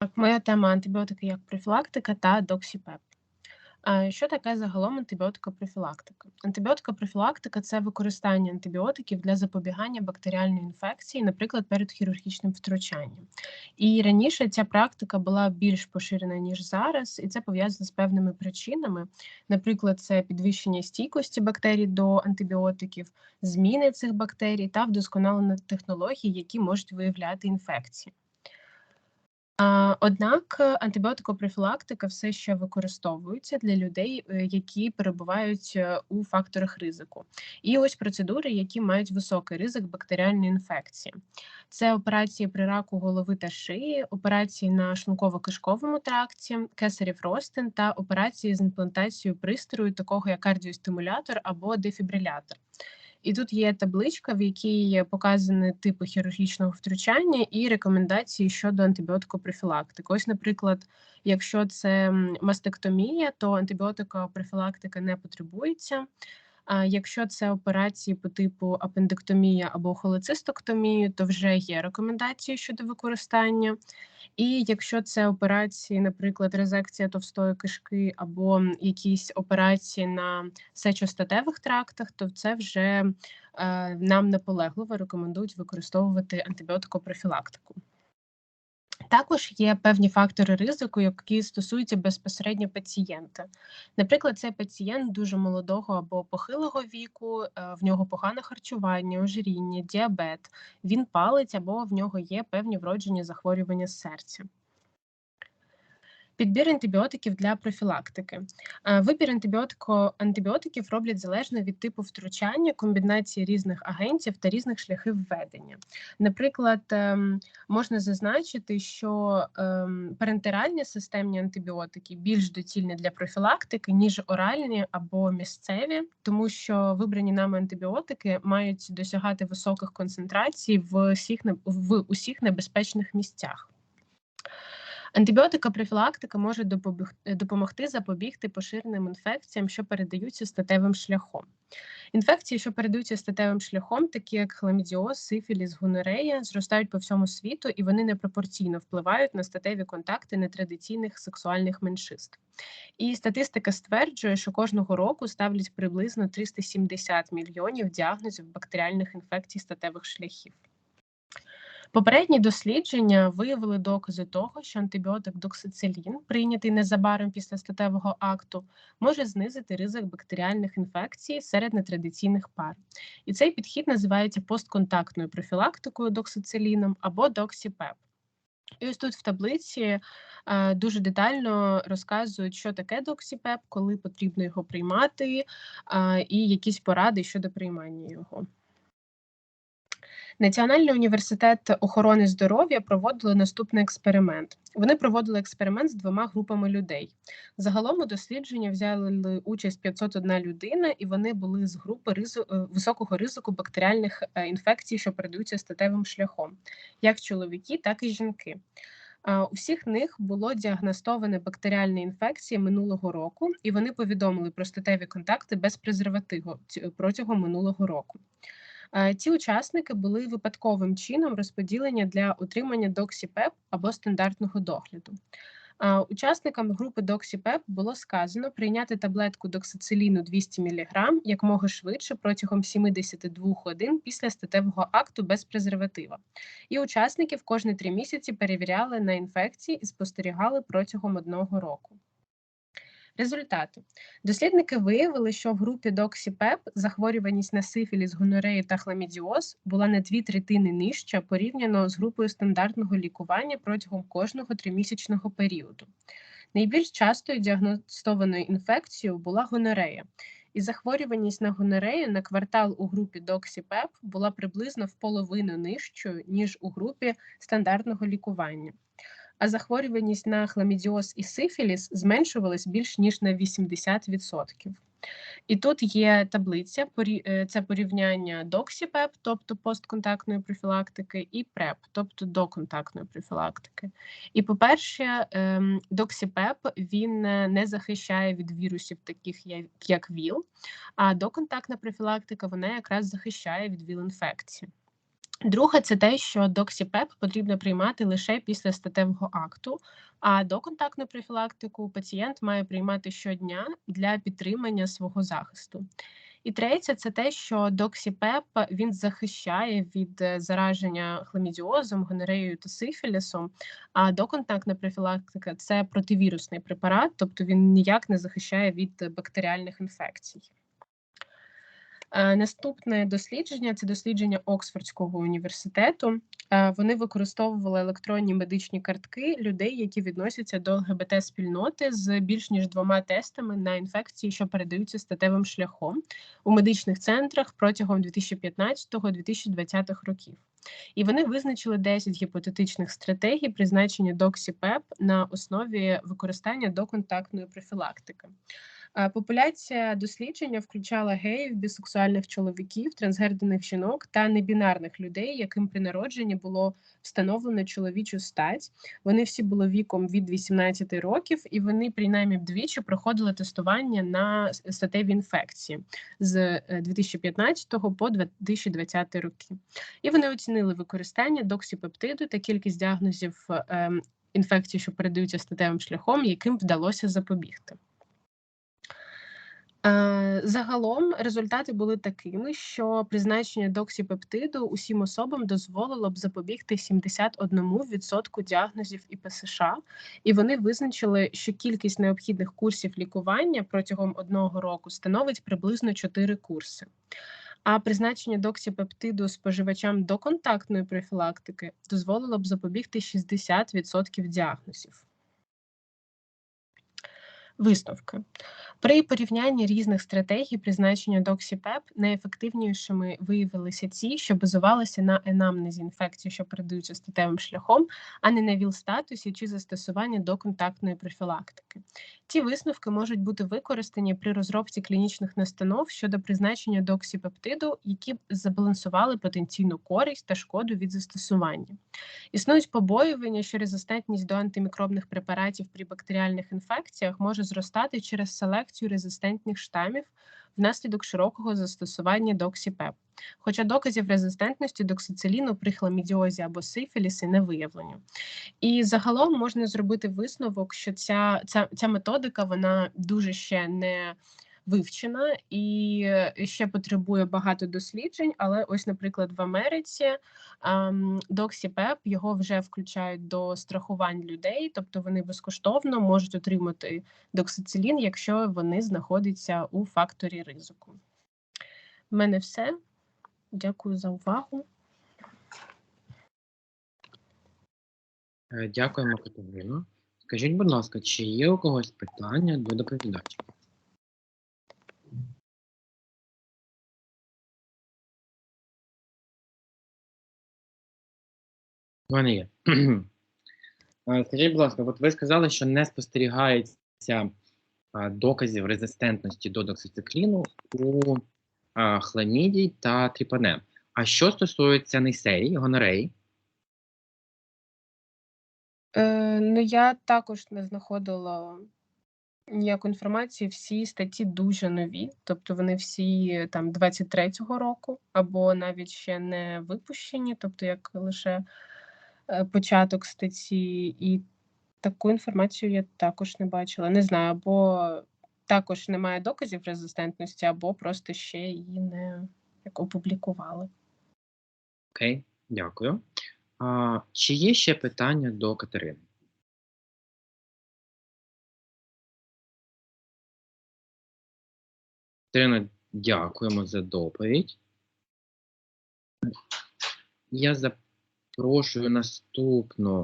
Так, моя тема антибіотики як профілактика та доксіпеп. Що таке загалом антибіотикопрофілактика? Антибіотикопрофілактика це використання антибіотиків для запобігання бактеріальної інфекції, наприклад, перед хірургічним втручанням. І раніше ця практика була більш поширена ніж зараз, і це пов'язано з певними причинами. Наприклад, це підвищення стійкості бактерій до антибіотиків, зміни цих бактерій та вдосконалення технологій, які можуть виявляти інфекції. Однак е, антибіотикопрофілактика все ще використовується для людей, е, які перебувають е, у факторах ризику. І ось процедури, які мають високий ризик бактеріальної інфекції. Це операції при раку голови та шиї, операції на шлунково-кишковому тракті, кесарів ростин та операції з імплантацією пристрою, такого як кардіостимулятор або дефібрилятор. І тут є табличка, в якій показані типи хірургічного втручання і рекомендації щодо антибіотикопрофілактики. Ось, наприклад, якщо це мастектомія, то антибіотикопрофілактика не потребується. А якщо це операції по типу апендектомія або холецистоктомії, то вже є рекомендації щодо використання. І якщо це операції, наприклад, резекція товстої кишки або якісь операції на сечостатевих трактах, то це вже е, нам наполегливо рекомендують використовувати антибіотикопрофілактику. Також є певні фактори ризику, які стосуються безпосередньо пацієнта. Наприклад, цей пацієнт дуже молодого або похилого віку, е, в нього погане харчування, ожиріння, діабет, він палить або в нього є певні вроджені захворювання серця. Підбір антибіотиків для профілактики. Вибір антибіотиків роблять залежно від типу втручання, комбінації різних агентів та різних шляхів введення. Наприклад, ем, можна зазначити, що ем, парентеральні системні антибіотики більш доцільні для профілактики, ніж оральні або місцеві, тому що вибрані нами антибіотики мають досягати високих концентрацій в усіх небезпечних місцях. Антибіотика профілактика може допомогти запобігти поширеним інфекціям, що передаються статевим шляхом. Інфекції, що передаються статевим шляхом, такі як хламідіоз, сифіліс, гонорея, зростають по всьому світу і вони непропорційно впливають на статеві контакти нетрадиційних сексуальних меншист. І статистика стверджує, що кожного року ставлять приблизно 370 мільйонів діагнозів бактеріальних інфекцій статевих шляхів. Попередні дослідження виявили докази того, що антибіотик доксицилін, прийнятий незабаром після статевого акту, може знизити ризик бактеріальних інфекцій серед нетрадиційних пар. І цей підхід називається постконтактною профілактикою доксициліном або доксіпеп. І ось тут в таблиці е, дуже детально розказують, що таке доксіпеп, коли потрібно його приймати, е, і якісь поради щодо приймання його. Національний університет охорони здоров'я проводили наступний експеримент. Вони проводили експеримент з двома групами людей. Загалом у дослідження взяли участь 501 людина, і вони були з групи ризу, е, високого ризику бактеріальних е, інфекцій, що передаються статевим шляхом, як чоловіки, так і жінки. У всіх них було діагностоване бактеріальні інфекції минулого року, і вони повідомили про статеві контакти без презервативу протягом минулого року. Е, ці учасники були випадковим чином розподілені для отримання доксіпеп або стандартного догляду. Е, учасникам групи доксіпеп було сказано прийняти таблетку доксициліну 200 мг якмога швидше протягом 72 годин після статевого акту без презерватива. І учасників кожні три місяці перевіряли на інфекції і спостерігали протягом одного року. Результати. Дослідники виявили, що в групі доксіпеп захворюваність на сифіліс, гонорею та хламідіоз була на дві третини нижча порівняно з групою стандартного лікування протягом кожного тримісячного періоду. Найбільш частою діагностованою інфекцією була гонорея, і захворюваність на гонорею на квартал у групі доксіпеп була приблизно в половину нижчою ніж у групі стандартного лікування а захворюваність на хламідіоз і сифіліс зменшувалась більш ніж на 80%. І тут є таблиця, е, це порівняння доксіпеп, тобто постконтактної профілактики, і ПРЕП, тобто доконтактної профілактики. І, по-перше, ем, доксіпеп він не захищає від вірусів, таких як ВІЛ, а доконтактна профілактика вона якраз захищає від ВІЛ-інфекції. Друге, це те, що доксіпеп потрібно приймати лише після статевого акту, а доконтактну профілактику пацієнт має приймати щодня для підтримання свого захисту. І третє, це те, що доксіпеп він захищає від е, зараження хламідіозом, гонореєю та сифілісом, а доконтактна профілактика це противірусний препарат, тобто він ніяк не захищає від бактеріальних інфекцій. Е, наступне дослідження це дослідження Оксфордського університету. Е, вони використовували електронні медичні картки людей, які відносяться до ЛГБТ спільноти з більш ніж двома тестами на інфекції, що передаються статевим шляхом у медичних центрах протягом 2015-2020 років. І вони визначили 10 гіпотетичних стратегій призначення доксіпеп на основі використання доконтактної профілактики. Популяція дослідження включала геїв, бісексуальних чоловіків, трансгендерних жінок та небінарних людей, яким при народженні було встановлено чоловічу стать. Вони всі були віком від 18 років, і вони принаймні вдвічі проходили тестування на статеві інфекції з 2015 е, по 2020 роки. І вони оцінили використання доксіпептиду та кількість діагнозів ем, інфекцій, що передаються статевим шляхом, яким вдалося запобігти. Е, загалом результати були такими, що призначення доксіпептиду усім особам дозволило б запобігти 71% діагнозів ІПСШ, і вони визначили, що кількість необхідних курсів лікування протягом одного року становить приблизно 4 курси. А призначення доксіпептиду споживачам до контактної профілактики дозволило б запобігти 60% діагнозів. Висновки при порівнянні різних стратегій призначення доксіпеп найефективнішими виявилися ті, що базувалися на енамнезі інфекції, що передаються статевим шляхом, а не на ВІЛ-статусі чи застосуванні до контактної профілактики. Ці висновки можуть бути використані при розробці клінічних настанов щодо призначення доксіпептиду, які забалансували потенційну користь та шкоду від застосування. Існують побоювання, що резистентність до антимікробних препаратів при бактеріальних інфекціях може зростати через селекцію резистентних штамів внаслідок широкого застосування доксіпеп. Хоча доказів резистентності доксициліну при хламідіозі або сифілісі не виявлені. І загалом можна зробити висновок, що ця ця, ця методика вона дуже ще не вивчена і е, ще потребує багато досліджень. Але ось, наприклад, в Америці доксіпеп його вже включають до страхувань людей, тобто вони безкоштовно можуть отримати доксицилін, якщо вони знаходяться у факторі ризику. У мене все. Дякую за увагу. Е, дякуємо, Катерино. Скажіть, будь ласка, чи є у когось питання до доповідача? Мене є. Скажіть, будь ласка, от ви сказали, що не спостерігається доказів резистентності до доксицикліну у хламідій та тріпане. А що стосується нейсерій, гонорей? Е, ну, я також не знаходила ніяку інформацію. Всі статті дуже нові, тобто вони всі там 23-го року, або навіть ще не випущені, тобто як лише початок статті, і таку інформацію я також не бачила. Не знаю, або також немає доказів резистентності, або просто ще її не як опублікували. Окей, дякую. А, Чи є ще питання до Катерини? Катерина, дякуємо за доповідь. Я запрошую наступну